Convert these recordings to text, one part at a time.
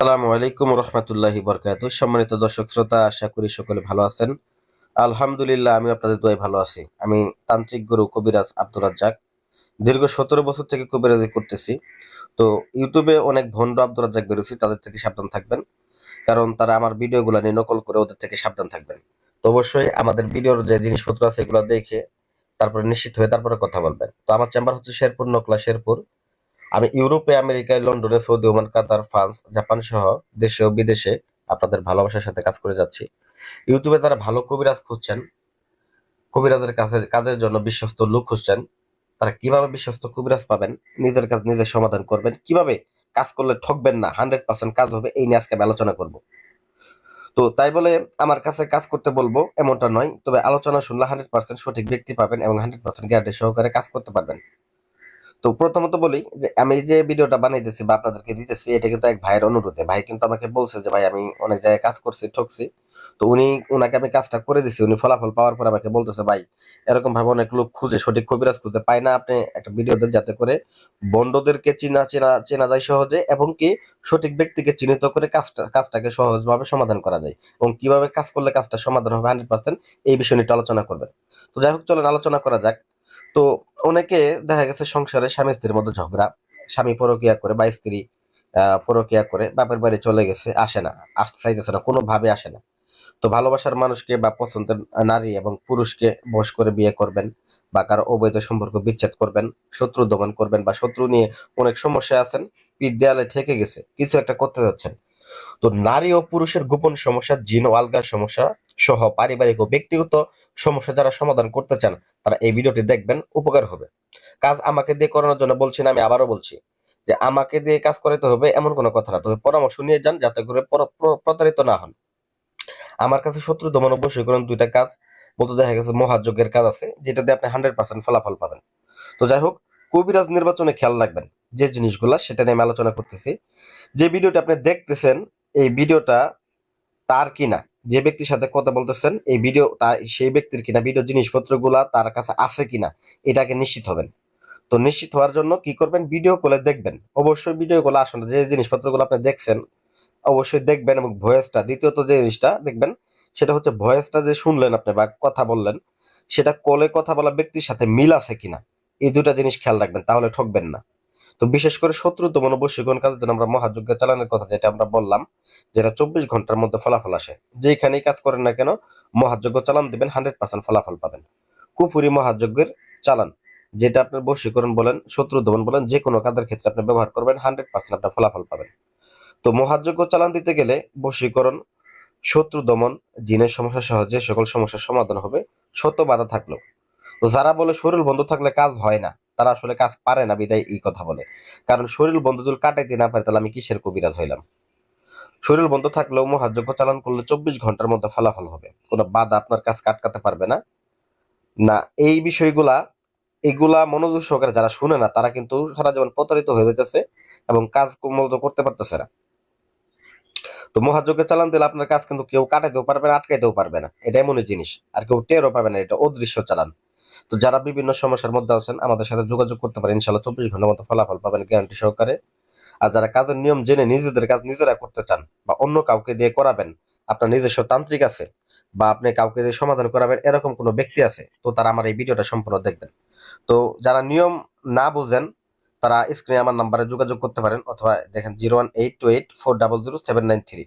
আসসালামু আলাইকুম রহমতুল্লাহি বরকাত। সম্মানিত দর্শক শ্রোতা, আশা করি সকলে ভালো আছেন। আলহামদুলিল্লাহ আমি আপনাদের দোয়ায় ভালো আছি। আমি তান্ত্রিক গুরু কবিরাজ আব্দুর রাজ্জাক। দীর্ঘ সতেরো বছর থেকে কবিরাজি করতেছি। তো ইউটিউবে অনেক ভণ্ড আব্দুর রাজ্জাক বেরোছি তাদের থেকে সাবধান থাকবেন। কারণ তারা আমার ভিডিওগুলো নিয়ে নকল করে ওদের থেকে সাবধান থাকবেন। তো অবশ্যই আমাদের ভিডিওর যে জিনিসপত্র আছে, এগুলো দেখে তারপরে নিশ্চিত হয়ে তারপরে কথা বলবেন। তো আমার চেম্বার হচ্ছে শেরপুর, নকলা শেরপুর। আমি ইউরোপে, আমেরিকায়, লন্ডনে, Saudi, Oman, Qatar, France, Japan সহ দেশে ও বিদেশে আপনাদের ভালোবাসার সাথে কাজ করে যাচ্ছি। ইউটিউবে তারা ভালো কবিরাজ খুঁজছেন, কবিরাজের কাছে, কাজের জন্য বিশ্বস্ত লোক খুঁজছেন। তারা কীভাবে বিশ্বস্ত কবিরাজ পাবেন? নিজের কাজ নিজে সমাধান করবেন। কীভাবে কাজ করলে ঠকবেন না? হান্ড্রেড পার্সেন্ট কাজ হবে। এই নিয়ে আজকে আমি আলোচনা করব। তো তাই বলে আমার কাছে কাজ করতে বলব এমনটা নয়, তবে আলোচনা শুনলে হান্ড্রেড পার্সেন্ট সঠিক ব্যক্তি পাবেন এবং হান্ড্রেড পার্সেন্ট গ্যারান্টি সহকারে কাজ করতে পারবেন। তো প্রথমত বলি যে, আমি যে ভিডিওটা বানাইতেছি বা আপনাদেরকে দিতেছি, এটা কিন্তু এক ভাইয়ের অনুরোধে। ভাই কিন্তু আমাকে বলছে যে, ভাই, আমি অনেক জায়গায় কাজ করছি, ঠকছি। তো উনি, উনাকে আমি কাজটা করে দিছি। উনি ফলাফল পাওয়ার পর আমাকে বলতেছে, ভাই এরকম ভাবে অনেক লোক খুঁজে, সঠিক কবিরাজ খুঁজতে পায় না আপনি একটা ভিডিও দেন যাতে করে বন্ডদেরকে চেনা চেনা চেনা যায় সহজে এবং কি সঠিক ব্যক্তিকে চিহ্নিত করে কাজটা, কাজটাকে সহজভাবে সমাধান করা যায় এবং কীভাবে কাজ করলে কাজটা সমাধান হবে হান্ড্রেড পার্সেন্ট এই বিষয় নিয়ে আলোচনা করবেন। তো যাই হোক, চলেন আলোচনা করা যাক। তো অনেকে দেখা গেছে সংসারে স্বামী স্ত্রীর মধ্যে ঝগড়া, স্বামী পরকিয়া করে বা স্ত্রী পরকিয়া করে বাপের বাড়ি চলে গেছে, আসে না, আসতে চাইতেছে না, কোনোভাবে আসে না। তো ভালোবাসার মানুষকে বা পছন্দের নারী এবং পুরুষকে বশ করে বিয়ে করবেন বা কারও অবৈধ সম্পর্ক বিচ্ছেদ করবেন, শত্রু দমন করবেন বা শত্রু নিয়ে অনেক সমস্যা আছেন, পিঠ দেয়ালে ঠেকে গেছে, কিছু একটা করতে যাচ্ছেন। তো নারী ও পুরুষের গোপন সমস্যা, জিন ও আলগার সমস্যা সহ পারিবারিক ও ব্যক্তিগত সমস্যা যারা সমাধান করতে চান, তারা এই ভিডিওটি দেখবেন, উপকার হবে। কাজ আমাকে দিয়ে করানোর জন্য বলছি না, আমি আবারও বলছি যে আমাকে দিয়ে কাজ করাতে হবে এমন কোনো কথা না, তবে পরামর্শ নিয়ে যান যাতে করে প্রতারিত না হন। আমার কাছে শত্রু দমন অবশ্যই করেন দুইটা কাজ বলতে দেখা গেছে মহাযজ্ঞের কাজ আছে যেটাতে আপনি হান্ড্রেড পার্সেন্ট ফলাফল পাবেন। তো যাই হোক, কবিরাজ নির্বাচনে খেয়াল রাখবেন। যে জিনিসগুলা সেটা নিয়ে আমি আলোচনা করতেছি। যে ভিডিওটা আপনি দেখতেছেন, এই ভিডিওটা তার কিনা? যে ব্যক্তির সাথে কথা বলতেছেন, এই ভিডিও তার, সেই ব্যক্তির কিনা? ভিডিও জিনিসপত্রগুলা তার কাছে আছে কিনা? এটাকে নিশ্চিত হবেন। তো নিশ্চিত হওয়ার জন্য কি করবেন? ভিডিও কলে দেখবেন। অবশ্যই ভিডিও কলে আসুন যে জিনিসপত্রগুলো আপনি দেখছেন, অবশ্যই দেখবেন এবং ভয়েসটা, দ্বিতীয়ত যে জিনিসটা দেখবেন, সেটা হচ্ছে ভয়েসটা যে শুনলেন আপনি বা কথা বললেন, সেটা কলে কথা বলা ব্যক্তির সাথে মিল আছে কিনা? এই দুটা জিনিস খেয়াল রাখবেন, তাহলে ঠকবেন না। তো বিশেষ করে শত্রু দমন বশীকরণ কাজের জন্য আমরা মহাযজ্ঞ চালানোর কথা যেটা আমরা বললাম, যেটা চব্বিশ ঘণ্টার মধ্যে ফলাফল আসে। যেখানেই কাজ করেন না কেন, মহাযজ্ঞ চালান দিবেন, হান্ড্রেড পার্সেন্ট ফলাফল পাবেন। কুফুরি মহাযজ্ঞের চালান, যেটা আপনার বশীকরণ বলেন, শত্রু দমন বলেন যে কোনো কাজের ক্ষেত্রে আপনি ব্যবহার করবেন, হান্ড্রেড পার্সেন্ট আপনার ফলাফল পাবেন। তো মহাযজ্ঞ চালান দিতে গেলে বশীকরণ শত্রু দমন, জিনের সমস্যা সহ যে সকল সমস্যার সমাধান হবে, শত বাধা থাকলেও। তো যারা বলে শরীর বন্ধ থাকলে কাজ হয় না তারা আসলে কাজ পারে না বিদায় এই কথা বলে। কারণ শরীর বন্ধ যদি কাটাইতে না পারে, তাহলে আমি কিসের কবিরাজ হইলাম? শরীর বন্ধ থাকলেও মহাযজ্ঞ চালান করলে চব্বিশ ঘণ্টার মধ্যে ফলাফল হবে। কোনো বাধা আপনার কাজ কাটকাতে পারবে না। না, এই বিষয়গুলা, এগুলা মনোযোগ সহকারে যারা শুনে না, তারা কিন্তু সারা জীবন প্রতারিত হয়ে যেতেছে এবং কাজ মূলত করতে পারতেছে না। তো মহাযজ্ঞে চালান দিলে আপনার কাজ কিন্তু কেউ কাটাইতেও পারবে না, আটকাইতেও পারবে না। এটা এমনই জিনিস। আর কেউ টেরও পাবে না, এটা অদৃশ্য চালান। তো যারা বিভিন্ন সমস্যার মধ্যে আছেন, আমাদের সাথে যোগাযোগ করতে পারেন। ইনশাল্লাহ চব্বিশ ঘণ্টার মতো ফলাফল পাবেন গ্যারান্টি সহকারে। আর যারা কাজের নিয়ম জেনে নিজেদের কাজ নিজেরা করতে চান বা অন্য কাউকে দিয়ে করাবেন, আপনার নিজস্ব তান্ত্রিক আছে বা আপনি কাউকে দিয়ে সমাধান করাবেন, এরকম কোনো ব্যক্তি আছে, তো তারা আমার এই ভিডিওটা সম্পূর্ণ দেখবেন। তো যারা নিয়ম না বুঝেন, তারা স্ক্রিনে আমার নাম্বারে যোগাযোগ করতে পারেন অথবা দেখেন zero one eight two eight four double zero seven nine three.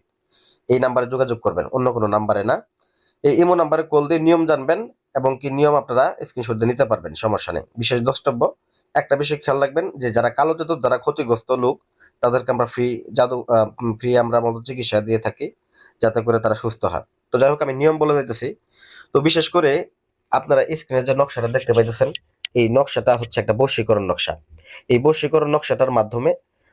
এই নাম্বারে যোগাযোগ করবেন, অন্য কোনো নাম্বারে না। এই ইমো নাম্বারে কল দিয়ে নিয়ম জানবেন এবং কি নিয়ম আপনারা স্ক্রিনশট দিয়ে নিতে পারবেন, সমস্যা নেই। বিশেষ দ্রষ্টব্য, একটা বিষয় খেয়াল রাখবেন যে যারা কালো জাদুর দ্বারা ক্ষতিগ্রস্ত লোক, তাদেরকে আমরা ফ্রি জাদু ফ্রি আমরা মতো চিকিৎসা দিয়ে থাকি যাতে করে তারা সুস্থ হয়। তো যাই হোক, আমি নিয়ম বলে দিতেছি তো বিশেষ করে আপনারা স্ক্রিনে যে নকশাটা দেখতে পাইতেছেন, এই নকশাটা হচ্ছে একটা বশীকরণ নকশা। এই বশীকরণ নকশাটার মাধ্যমে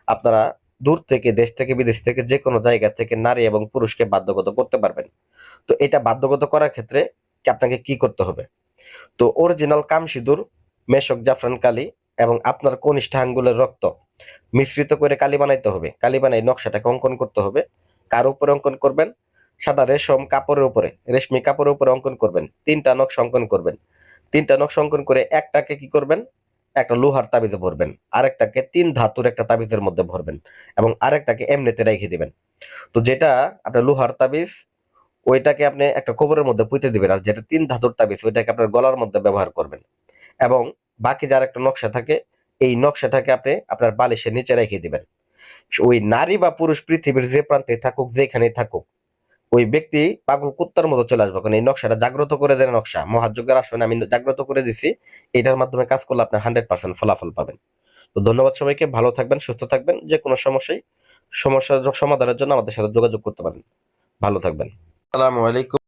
আপনারা দূর থেকে, দেশ থেকে, বিদেশ থেকে যে কোনো জায়গা থেকে নারী এবং পুরুষকে বাধ্যগত করতে পারবেন। তো এটা বাধ্যগত করার ক্ষেত্রে আপনাকে কি করতে হবে? তো অরিজিনাল কাম সিঁদুর, মেশক জাফরান কালি এবং আপনার কনিষ্ঠ আঙ্গুলের রক্ত মিশ্রিত করে কালি বানাইতে হবে। কালি বানাই নকশাটাকে অঙ্কন করতে হবে। কার উপরে অঙ্কন করবেন? সাদা রেশম কাপড়ের উপরে, রেশমি কাপড়ের উপরে অঙ্কন করবেন। তিনটা নকশা অঙ্কন করবেন। তিনটা নকশা অঙ্কন করে একটাকে কি করবেন? একটা লোহার তাবিজে ভরবেন। আরেকটাকে তিন ধাতুর একটা তাবিজের মধ্যে ভরবেন এবং আরেকটাকে এমনিতে রেখে দিবেন। তো যেটা আপনার লোহার তাবিজ ওইটাকে আপনি একটা কবরের মধ্যে পুঁতে দিবেন আর যেটা তিন ধাতুর তাবিজ, ওইটাকে আপনার গলার মধ্যে ব্যবহার করবেন। এবং বাকি যার একটা নকশা থাকে, এই নকশাটাকে আপনি আপনার বালিশের নিচে রেখে দিবেন। ওই নারী বা পুরুষ পৃথিবীর যে প্রান্তে থাকুক, যেখানেই থাকুক, ওই ব্যক্তি পাগল কুত্তার মতো চলে আসবে। কারণ এই নকশাটা জাগ্রত করে দেন নকশা। মহাযজ্ঞের আসনে আমি জাগ্রত করে দিছি, এটার মাধ্যমে কাজ করলে আপনি হান্ড্রেড পার্সেন্ট ফলাফল পাবেন। তো ধন্যবাদ সবাইকে, ভালো থাকবেন, সুস্থ থাকবেন যে কোনো সমস্যায়, সমস্যার সমাধানের জন্য আমাদের সাথে যোগাযোগ করতে পারেন। ভালো থাকবেন। আসসালামু আলাইকুম